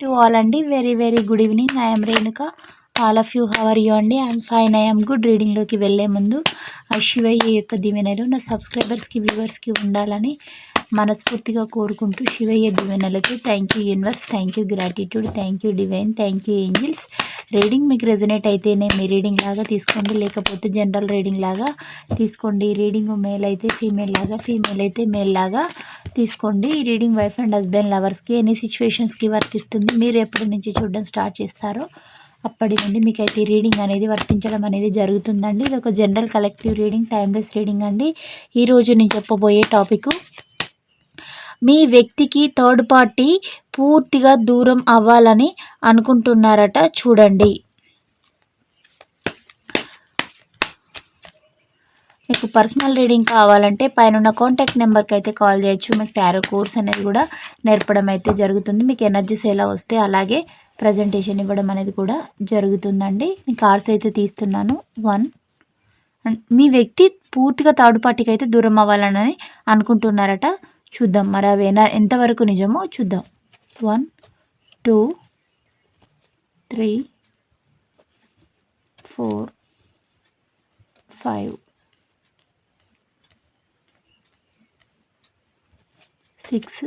To all అండి. Very very good evening I'm Renuka all of you how are you అండి? I'm fine I'm good రీడింగ్లోకి వెళ్ళే ముందు ఆ శివయ్య యొక్క దివెనలు నా సబ్స్క్రైబర్స్కి వ్యూవర్స్కి ఉండాలని మనస్ఫూర్తిగా కోరుకుంటూ Shivayya దివెనలకి thank you universe thank you gratitude thank you divine thank you angels reading మీకు రెజనేట్ అయితేనే మీ రీడింగ్ లాగా తీసుకోండి. లేకపోతే జనరల్ రీడింగ్ లాగా తీసుకోండి. రీడింగ్ మేల్ అయితే ఫీమేల్ లాగా ఫీమేల్ అయితే మేల్ లాగా తీసుకోండి. ఈ రీడింగ్ వైఫ్ అండ్ హస్బెండ్ లవర్స్కి ఎనీ సిచ్యువేషన్స్కి వర్తిస్తుంది మీరు ఎప్పటి నుంచి చూడడం స్టార్ట్ చేస్తారో అప్పటి నుండి మీకు అయితే రీడింగ్ అనేది వర్తించడం అనేది జరుగుతుందండి. ఇది ఒక general collective reading timeless reading అండి. ఈరోజు నేను చెప్పబోయే టాపిక్ మీ వ్యక్తికి థర్డ్ పార్టీ పూర్తిగా దూరం అవ్వాలని అనుకుంటున్నారట. చూడండి. మీకు పర్సనల్ రీడింగ్ కావాలంటే పైన కాంటాక్ట్ నెంబర్కి అయితే కాల్ చేయొచ్చు. మీకు టారో కోర్స్ అనేది కూడా నేర్పడం అయితే జరుగుతుంది. మీకు ఎనర్జీస్ ఎలా వస్తే అలాగే ప్రజెంటేషన్ ఇవ్వడం అనేది కూడా జరుగుతుందండి. నేను కార్డ్స్ అయితే తీస్తున్నాను. వన్ అండ్ మీ వ్యక్తి పూర్తిగా థర్డ్ పార్టీకి అయితే దూరం అవ్వాలని అనుకుంటున్నారట. చూద్దాం. మరి అవి ఎంతవరకు నిజమో చూద్దాం. One two three four five six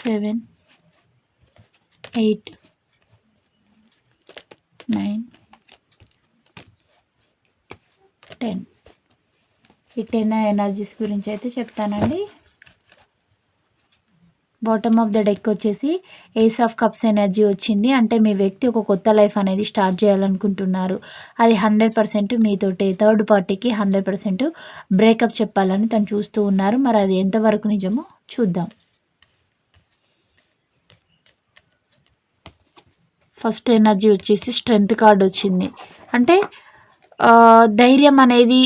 seven eight nine ten. ఈ టెన్ ఎనర్జీస్ గురించి అయితే చెప్తానండి. బాటమ్ ఆఫ్ ద డెక్ వచ్చేసి ఏస్ ఆఫ్ కప్స్ ఎనర్జీ వచ్చింది. అంటే మీ వ్యక్తి ఒక కొత్త లైఫ్ అనేది స్టార్ట్ చేయాలనుకుంటున్నారు. అది హండ్రెడ్ పర్సెంట్ మీతోటే. థర్డ్ పార్టీకి హండ్రెడ్ పర్సెంట్ బ్రేకప్ చెప్పాలని తను చూస్తూ ఉన్నారు. మరి అది ఎంతవరకు నిజమో చూద్దాం. ఫస్ట్ ఎనర్జీ వచ్చేసి స్ట్రెంగ్త్ కార్డ్ వచ్చింది. అంటే ధైర్యం అనేది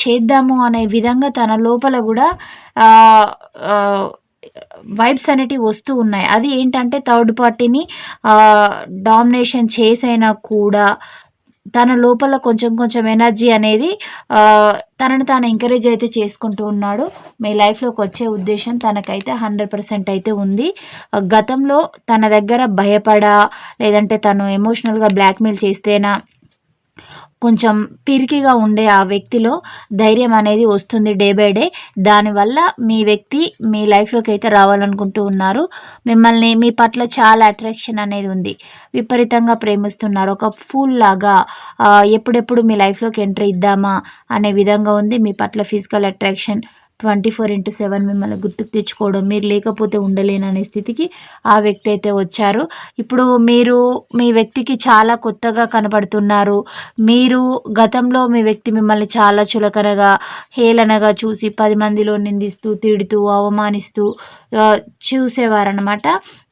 చేద్దాము అనే విధంగా తన లోపల కూడా వైబ్స్ అనేటివి వస్తూ ఉన్నాయి. అది ఏంటంటే థర్డ్ పార్టీని డామినేషన్ చేసైనా కూడా తన లోపల కొంచెం కొంచెం ఎనర్జీ అనేది తనను తాను ఎంకరేజ్ అయితే చేసుకుంటూ ఉన్నాడు. మీ లైఫ్లోకి వచ్చే ఉద్దేశం తనకైతే హండ్రెడ్ పర్సెంట్ అయితే ఉంది. గతంలో తన దగ్గర భయపడా లేదంటే తను ఎమోషనల్గా బ్లాక్మెయిల్ చేస్తేనా కొంచెం పిరికిగా ఉండే ఆ వ్యక్తిలో ధైర్యం అనేది వస్తుంది డే బై డే. దానివల్ల మీ వ్యక్తి మీ లైఫ్లోకి అయితే రావాలనుకుంటూ ఉన్నారు. మిమ్మల్ని మీ పట్ల చాలా అట్రాక్షన్ అనేది ఉంది. విపరీతంగా ప్రేమిస్తున్నారు. ఒక ఫూల్ లాగా ఎప్పుడెప్పుడు మీ లైఫ్లోకి ఎంట్రీ ఇద్దామా అనే విధంగా ఉంది. మీ పట్ల physical attraction twenty four into seven మిమ్మల్ని గుర్తుకు తెచ్చుకోవడం మీరు లేకపోతే ఉండలేననే స్థితికి ఆ వ్యక్తి అయితే వచ్చారు. ఇప్పుడు మీరు మీ వ్యక్తికి చాలా కొత్తగా కనపడుతున్నారు. మీరు గతంలో మీ వ్యక్తి మిమ్మల్ని చాలా చులకనగా హేళనగా చూసి పది మందిలో నిందిస్తూ తిడుతూ అవమానిస్తూ చూసేవారనమాట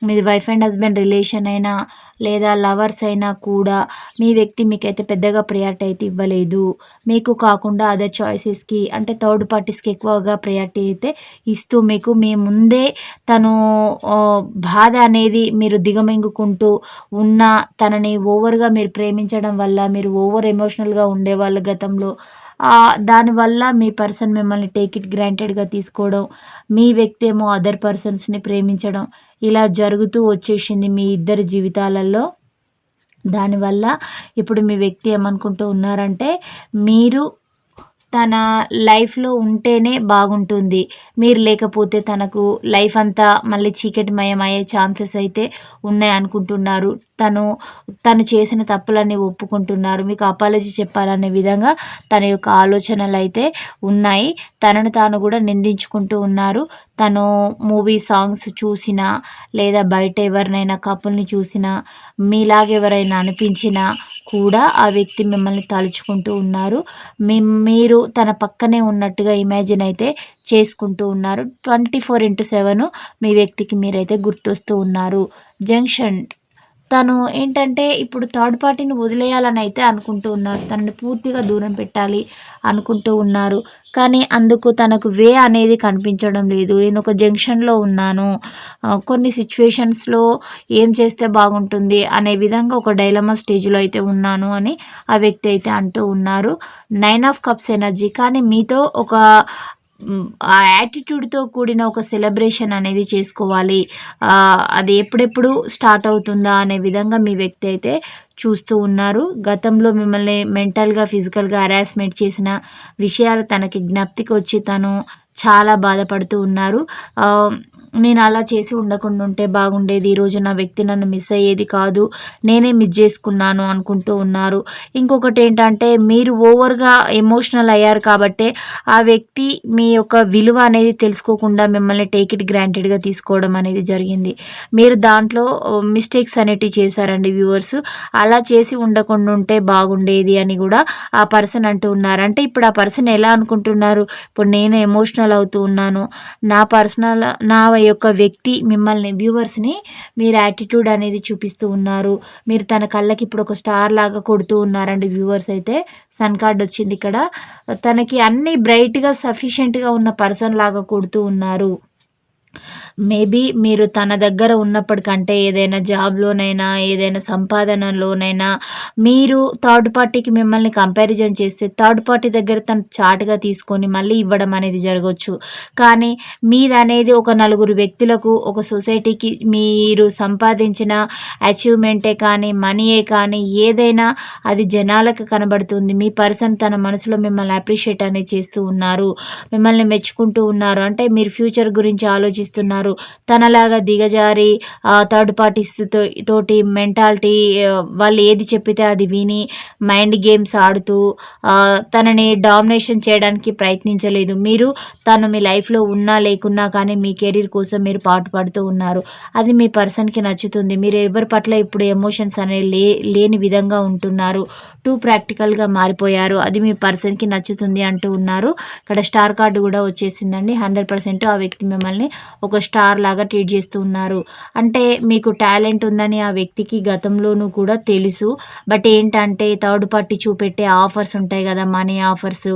మీది వైఫ్ అండ్ హస్బెండ్ రిలేషన్ అయినా లేదా లవర్స్ అయినా కూడా మీ వ్యక్తి మీకైతే పెద్దగా ప్రియారిటీ అయితే ఇవ్వలేదు. మీకు కాకుండా అదర్ చాయిసెస్కి అంటే థర్డ్ పార్టీస్కి ఎక్కువగా ప్రియారిటీ అయితే ఇస్తూ మీకు మీ ముందే తను బాధ అనేది మీరు దిగమింగుకుంటూ ఉన్న తనని ఓవర్గా మీరు ప్రేమించడం వల్ల మీరు ఓవర్ ఎమోషనల్గా ఉండేవాళ్ళు గతంలో దానివల్ల మీ పర్సన్ మిమ్మల్ని టేక్ ఇట్ గ్రాంటెడ్గా తీసుకోవడం మీ వ్యక్తి ఏమో అదర్ పర్సన్స్ని ప్రేమించడం ఇలా జరుగుతూ వచ్చేసింది మీ ఇద్దరి జీవితాలలో. దానివల్ల ఇప్పుడు మీ వ్యక్తి ఏమనుకుంటూ ఉన్నారంటే మీరు తన లైఫ్లో ఉంటేనే బాగుంటుంది. మీరు లేకపోతే తనకు లైఫ్ అంతా మళ్ళీ చీకటిమయం అయ్యే ఛాన్సెస్ అయితే ఉన్నాయి అనుకుంటున్నారు. తను తను చేసిన తప్పులన్నీ ఒప్పుకుంటున్నారు. మీకు అపాలజీ చెప్పాలనే విధంగా తన యొక్క ఆలోచనలు అయితే ఉన్నాయి. తనను తాను కూడా నిందించుకుంటూ ఉన్నారు. తను మూవీ సాంగ్స్ చూసినా లేదా బయట ఎవరినైనా కపుల్ని చూసినా మీలాగెవరైనా అనిపించినా కూడా ఆ వ్యక్తి మిమ్మల్ని తలుచుకుంటూ ఉన్నారు. మీ మీరు తన పక్కనే ఉన్నట్టుగా ఇమాజిన్ అయితే చేసుకుంటూ ఉన్నారు. ట్వంటీ ఫోర్ ఇంటూ సెవెన్ మీ వ్యక్తికి మీరైతే గుర్తొస్తూ ఉన్నారు. జంక్షన్ తను ఏంటంటే ఇప్పుడు థర్డ్ పార్టీని వదిలేయాలని అయితే అనుకుంటూ ఉన్నారు. తనని పూర్తిగా దూరం పెట్టాలి అనుకుంటూ ఉన్నారు. కానీ అందుకు తనకు వే అనేది కనిపించడం లేదు. నేను ఒక జంక్షన్లో ఉన్నాను. కొన్ని సిచ్యువేషన్స్లో ఏం చేస్తే బాగుంటుంది అనే విధంగా ఒక డైలమా స్టేజ్లో అయితే ఉన్నాను అని ఆ వ్యక్తి అయితే అంటూ ఉన్నారు. నైన్ ఆఫ్ కప్స్ ఎనర్జీ కానీ మీతో ఒక ఆ యాటిట్యూడ్తో కూడిన ఒక సెలబ్రేషన్ అనేది చేసుకోవాలి. అది ఎప్పుడెప్పుడు స్టార్ట్ అవుతుందా అనే విధంగా మీ వ్యక్తి అయితే చూస్తూ ఉన్నారు. గతంలో మిమ్మల్ని మెంటల్గా ఫిజికల్గా హరాస్మెంట్ చేసిన విషయాలు తనకి జ్ఞప్తికి వచ్చి తను చాలా బాధపడుతూ ఉన్నారు. నేను అలా చేసి ఉండకుండా ఉంటే బాగుండేది. ఈరోజు నా వ్యక్తి నన్ను మిస్ అయ్యేది కాదు. నేనే మిస్ చేసుకున్నాను అనుకుంటూ ఉన్నారు. ఇంకొకటి ఏంటంటే మీరు ఓవర్గా ఎమోషనల్ అయ్యారు కాబట్టే ఆ వ్యక్తి మీ యొక్క విలువ అనేది తెలుసుకోకుండా మిమ్మల్ని టేక్ ఇట్ గ్రాంటెడ్గా తీసుకోవడం అనేది జరిగింది. మీరు దాంట్లో మిస్టేక్స్ అనేటివి చేశారండి వ్యూవర్స్. అలా చేసి ఉండకుండా ఉంటే బాగుండేది అని కూడా ఆ పర్సన్ అంటూ ఉన్నారు. అంటే ఇప్పుడు ఆ పర్సన్ ఎలా అనుకుంటున్నారు? ఇప్పుడు నేను ఎమోషనల్ అవుతూ ఉన్నాను. నా పర్సనల్ నా యొక్క వ్యక్తి మిమ్మల్ని వ్యూవర్స్ని మీరు యాటిట్యూడ్ అనేది చూపిస్తూ ఉన్నారు. మీరు తన కళ్ళకి ఇప్పుడు ఒక స్టార్ లాగా కొడుతూ ఉన్నారండి వ్యూవర్స్ అయితే. సన్ కార్డ్ వచ్చింది ఇక్కడ. తనకి అన్ని బ్రైట్గా సఫిషియెంట్గా ఉన్న పర్సన్ లాగా కొడుతూ ఉన్నారు. మేబీ మీరు తన దగ్గర ఉన్నప్పటికంటే ఏదైనా జాబ్లోనైనా ఏదైనా సంపాదనలోనైనా మీరు థర్డ్ పార్టీకి మిమ్మల్ని కంపారిజన్ చేస్తే థర్డ్ పార్టీ దగ్గర తను చాటుగా తీసుకొని మళ్ళీ ఇవ్వడం అనేది జరగవచ్చు కానీ మీది అనేది ఒక నలుగురు వ్యక్తులకు ఒక సొసైటీకి మీరు సంపాదించిన అచీవ్మెంటే కానీ మనీయే కానీ ఏదైనా అది జనాలకు కనబడుతుంది. మీ పర్సన్ తన మనసులో మిమ్మల్ని అప్రిషియేట్ అనేది చేస్తూ ఉన్నారు. మిమ్మల్ని మెచ్చుకుంటూ ఉన్నారు. అంటే మీరు ఫ్యూచర్ గురించి ఆలోచిస్తున్నారు. తనలాగా దిగజారి థర్డ్ పార్టీస్ తోటి మెంటాలిటీ వాళ్ళు ఏది చెప్పితే అది విని మైండ్ గేమ్స్ ఆడుతూ తనని డామినేషన్ చేయడానికి ప్రయత్నించలేదు. మీరు తను మీ లైఫ్లో ఉన్నా లేకున్నా కానీ మీ కెరీర్ కోసం మీరు పాటుపడుతూ ఉన్నారు. అది మీ పర్సన్కి నచ్చుతుంది. మీరు ఎవరి పట్ల ఇప్పుడు ఎమోషన్స్ అనేవి లే లేని విధంగా ఉంటున్నారు. టూ ప్రాక్టికల్గా మారిపోయారు. అది మీ పర్సన్కి నచ్చుతుంది అంటూ ఉన్నారు. ఇక్కడ స్టార్ కార్డు కూడా వచ్చేసిందండి. హండ్రెడ్ పర్సెంట్ ఆ వ్యక్తి మిమ్మల్ని ఒక స్టార్ లాగా ట్రీట్ చేస్తూ ఉన్నారు. అంటే మీకు టాలెంట్ ఉందని ఆ వ్యక్తికి గతంలోనూ కూడా తెలుసు. బట్ ఏంటంటే థర్డ్ పార్టీ చూపెట్టే ఆఫర్స్ ఉంటాయి కదా మనీ ఆఫర్స్.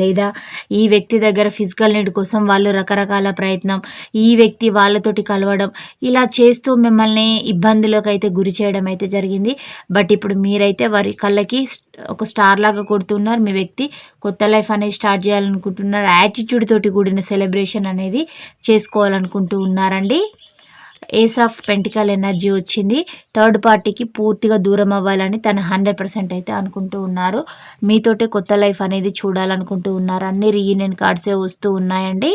లేదా ఈ వ్యక్తి దగ్గర ఫిజికల్ నీడ్ కోసం వాళ్ళు రకరకాల ప్రయత్నం ఈ వ్యక్తి వాళ్ళతోటి కలవడం ఇలా చేస్తూ మిమ్మల్ని ఇబ్బందులకు అయితే గురి చేయడం అయితే జరిగింది. బట్ ఇప్పుడు మీరైతే వారి కళ్ళకి ఒక స్టార్ లాగా కొడుతున్నారు. మీ వ్యక్తి కొత్త లైఫ్ అనేది స్టార్ట్ చేయాలనుకుంటున్నారు. యాటిట్యూడ్ తోటి కూడిన సెలబ్రేషన్ అనేది చేసుకోవాలనుకుంటూ ఉన్నారండి. ఏస్ ఆఫ్ పెంటికల్ ఎనర్జీ వచ్చింది. థర్డ్ పార్టీకి పూర్తిగా దూరం అవ్వాలని తను హండ్రెడ్ పర్సెంట్ అయితే అనుకుంటూ ఉన్నారు. మీతోటే కొత్త లైఫ్ అనేది చూడాలనుకుంటూ ఉన్నారు. అన్ని రీయూనియన్ కార్డ్సే వస్తూ ఉన్నాయండి.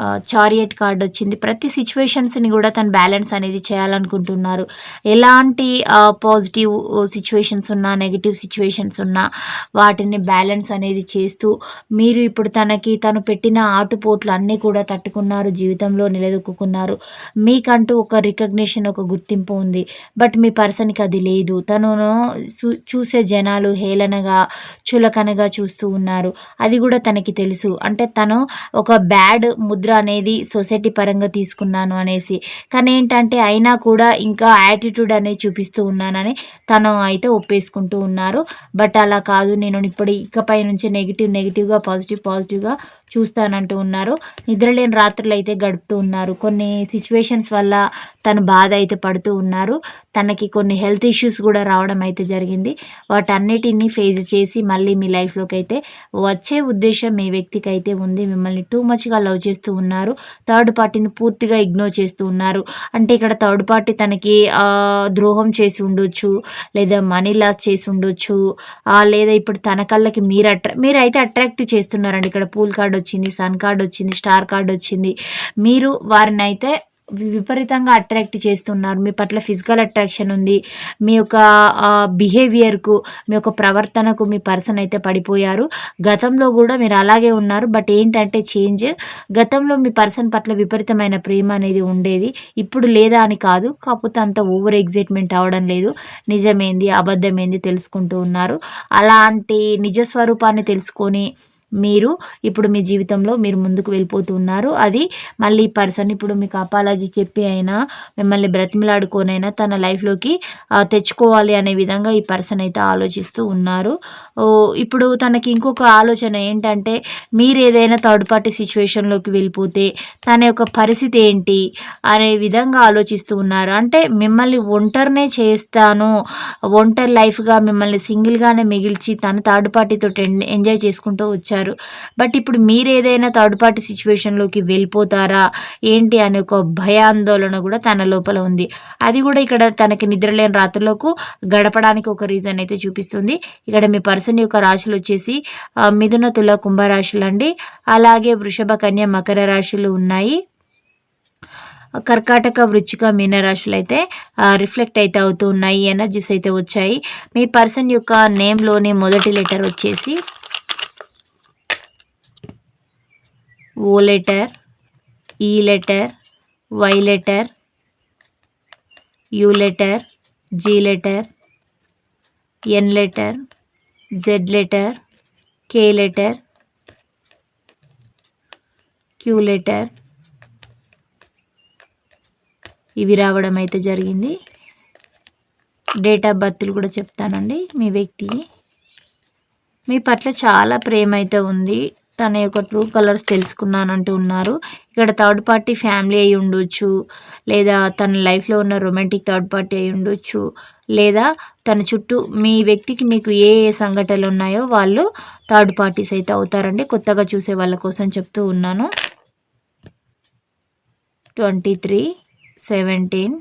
చారియట్ కార్డ్ వచ్చింది. ప్రతి సిచ్యువేషన్స్ని కూడా తను బ్యాలెన్స్ అనేది చేయాలనుకుంటున్నారు. ఎలాంటి పాజిటివ్ సిచ్యువేషన్స్ ఉన్నా నెగిటివ్ సిచ్యువేషన్స్ ఉన్నా వాటిని బ్యాలెన్స్ అనేది చేస్తూ మీరు ఇప్పుడు తనకి తను పెట్టిన ఆటుపోట్లు అన్నీ కూడా తట్టుకున్నారు జీవితంలో నిలదొక్కున్నారు మీకంటూ ఒక రికగ్నిషన్ ఒక గుర్తింపు ఉంది. బట్ మీ పర్సన్కి అది లేదు. తను చూ- చూసే జనాలు హేళనగా చులకనగా చూస్తూ ఉన్నారు. అది కూడా తనకి తెలుసు. అంటే తను ఒక బ్యాడ్ ముద్ర అనేది సొసైటీ పరంగా తీసుకున్నాను అనేసి. కానీ ఏంటంటే అయినా కూడా ఇంకా యాటిట్యూడ్ అనేది చూపిస్తూ ఉన్నానని తను అయితే ఒప్పేసుకుంటూ ఉన్నారు. బట్ అలా కాదు నేను ఇప్పుడు ఇకపై నుంచి నెగిటివ్ నెగిటివ్గా పాజిటివ్ పాజిటివ్గా చూస్తానంటూ ఉన్నారు. నిద్రలేని రాత్రులు అయితే గడుపుతూ ఉన్నారు. కొన్ని సిచ్యువేషన్స్ వల్ల తను బాధ అయితే పడుతూ ఉన్నారు. తనకి కొన్ని హెల్త్ ఇష్యూస్ కూడా రావడం అయితే జరిగింది. వాటన్నిటిని ఫేస్ చేసి మళ్ళీ మీ లైఫ్లోకి అయితే వచ్చే ఉద్దేశం మీ వ్యక్తికి అయితే ఉంది. మిమ్మల్ని టూ మచ్గా లవ్ చేస్తూ ఉన్నారు. థర్డ్ పార్టీని పూర్తిగా ఇగ్నోర్ చేస్తూ ఉన్నారు. అంటే ఇక్కడ థర్డ్ పార్టీ తనకి ద్రోహం చేసి ఉండొచ్చు లేదా మనీ లాస్ చేసి ఉండొచ్చు లేదా ఇప్పుడు తన కళ్ళకి మీరు అట్రా మీరు అయితే అట్రాక్ట్ చేస్తున్నారండి. ఇక్కడ పూల్ కార్డ్ వచ్చింది సన్ కార్డ్ వచ్చింది స్టార్ కార్డ్ వచ్చింది. మీరు వారిని అయితే విపరీతంగా అట్రాక్ట్ చేస్తున్నారు. మీ పట్ల ఫిజికల్ అట్రాక్షన్ ఉంది. మీ యొక్క బిహేవియర్కు మీ యొక్క ప్రవర్తనకు మీ పర్సన్ అయితే పడిపోయారు. గతంలో కూడా మీరు అలాగే ఉన్నారు. బట్ ఏంటంటే చేంజ్ గతంలో మీ పర్సన్ పట్ల విపరీతమైన ప్రేమ అనేది ఉండేది. ఇప్పుడు లేదా అని కాదు. కాకపోతే అంత ఓవర్ ఎగ్జైట్మెంట్ అవడం లేదు. నిజమేంది అబద్ధమేంది తెలుసుకుంటూ ఉన్నారు. అలాంటి నిజ స్వరూపాన్ని తెలుసుకొని మీరు ఇప్పుడు మీ జీవితంలో మీరు ముందుకు వెళ్ళిపోతున్నారు. అది మళ్ళీ ఈ పర్సన్ ఇప్పుడు మీకు అపాలజీ చెప్పి అయినా మిమ్మల్ని బ్రతిమలాడుకోనైనా తన లైఫ్లోకి తెచ్చుకోవాలి అనే విధంగా ఈ పర్సన్ అయితే ఆలోచిస్తూ ఉన్నారు. ఇప్పుడు తనకి ఇంకొక ఆలోచన ఏంటంటే మీరు ఏదైనా థర్డ్ పార్టీ సిచ్యువేషన్లోకి వెళ్ళిపోతే తన యొక్క పరిస్థితి ఏంటి అనే విధంగా ఆలోచిస్తూ ఉన్నారు. అంటే మిమ్మల్ని ఒంటరినే చేస్తాను ఒంటరి లైఫ్గా మిమ్మల్ని సింగిల్గానే మిగిల్చి తన థర్డ్ పార్టీతో ఎంజాయ్ చేసుకుంటూ వచ్చాను చేశారు. బట్ ఇప్పుడు మీరు ఏదైనా థర్డ్ పార్టీ సిచ్యువేషన్లోకి వెళ్ళిపోతారా? ఏంటి అనే ఒక భయాందోళన కూడా తన లోపల ఉంది. అది కూడా ఇక్కడ తనకి నిద్రలేని రాత్రులకు గడపడానికి ఒక రీజన్ అయితే చూపిస్తుంది. ఇక్కడ మీ పర్సన్ యొక్క రాశులు వచ్చేసి మిథున తుల కుంభరాశులు అండి. అలాగే వృషభ కన్య మకర రాశులు ఉన్నాయి. కర్కాటక వృచ్చిక మీనరాశులు అయితే రిఫ్లెక్ట్ అయితే అవుతూ ఉన్నాయి. ఎనర్జీస్ అయితే వచ్చాయి. మీ పర్సన్ యొక్క నేమ్లోని మొదటి లెటర్ వచ్చేసి O letter E letter Y letter U letter G letter N letter Z letter K letter Q letter. ఇవి రావడం అయితే జరిగింది. డేట్ ఆఫ్ బర్త్లు కూడా చెప్తానండి మీ వ్యక్తిని మీ పట్ల చాలా ప్రేమ అయితే ఉంది. తన యొక్క ట్రూ కలర్స్ తెలుసుకున్నానంటూ ఉన్నారు. ఇక్కడ థర్డ్ పార్టీ ఫ్యామిలీ అయి ఉండొచ్చు లేదా తన లైఫ్లో ఉన్న రొమాంటిక్ థర్డ్ పార్టీ అయి ఉండొచ్చు లేదా తన చుట్టూ మీ వ్యక్తికి మీకు ఏ ఏ సంఘటనలు ఉన్నాయో వాళ్ళు థర్డ్ పార్టీస్ అయితే అవుతారండి. కొత్తగా చూసే వాళ్ళ కోసం చెప్తూ ఉన్నాను. Twenty three seventeen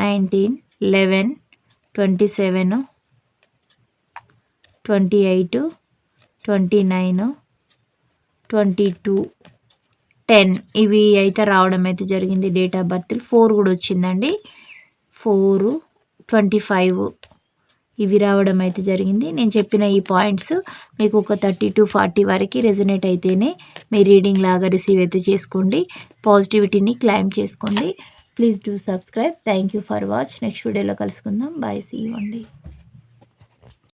nineteen eleven twenty seven twenty eight twenty nine twenty two ten ఇవి అయితే రావడం అయితే జరిగింది. డేట్ ఆఫ్ బర్త్ ఫోర్ కూడా వచ్చిందండి. ఫోరు ట్వంటీ ఫైవ్ ఇవి రావడం అయితే జరిగింది. నేను చెప్పిన ఈ పాయింట్స్ మీకు ఒక థర్టీ టు ఫార్టీ వరకు రెజనేట్ అయితేనే మీ రీడింగ్ లాగా రిసీవ్ అయితే చేసుకోండి. పాజిటివిటీని క్లైమ్ చేసుకోండి. Please do subscribe. Thank you for watch. Next వీడియోలో కలుసుకుందాం. బాయ్. సీ అండి.